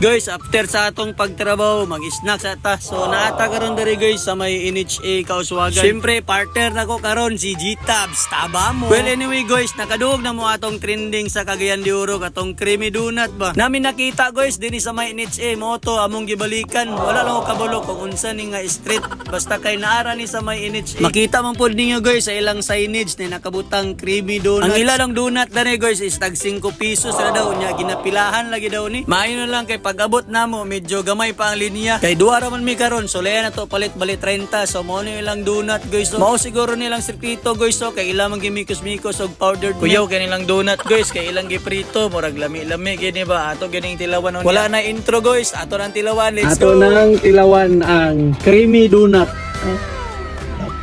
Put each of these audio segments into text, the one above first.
Guys, after sa atong pagtrabaho, mag-snack sa ta. So, naata karon diri guys sa may NHA Kauswagan. Siyempre, partner na ko karon si G-Tabs. Taba mo. Well, anyway guys, nakaduog na mo atong trending sa Cagayan de Oro, atong creamy donut ba. Namin nakita guys, din sa may NHA, moto, among gibalikan. Wala lang ko kabalo kung unsa ni nga street. Basta kay naara ni sa may NHA. Makita man po ninyo guys sa ilang signage na nakabutang creamy donut. Ang ilang donut na guys is tag 5 pesos na daw niya. Ginapilahan lagi daw ni. Maayo na lang kay pag-abot na mo, medyo gamay pa ang linya. Kay duwa raman mi karon, so leya na to palit bali 30. So mo ni ilang donut guys. So, mao siguro nilang sirpito guys. So kay ilang man gimikos-mikos og powdered kuyaw kay nilang donut guys. Kay ilang giprito, murag lami-lami gini ba? Ato ganing tilawan on. Wala na intro guys. Ato nang tilawan. Let's Ato go. nang tilawan ang creamy donut.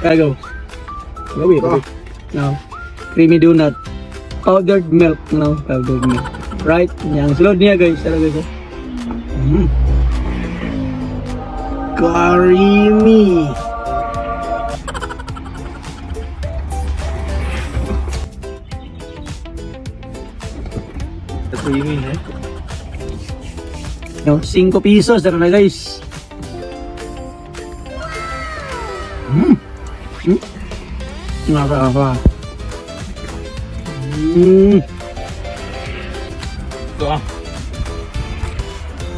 Kaya go. Gawi, gawi. Now, creamy donut. Powdered milk. No, powdered milk. Right? Yang sulod niya guys. Tara guys. Oh. Mm. Creamy. Creamy eh. No, 5 pesos. Tara na guys. Mm. Mm. Nakaka. Mm. Ito ah.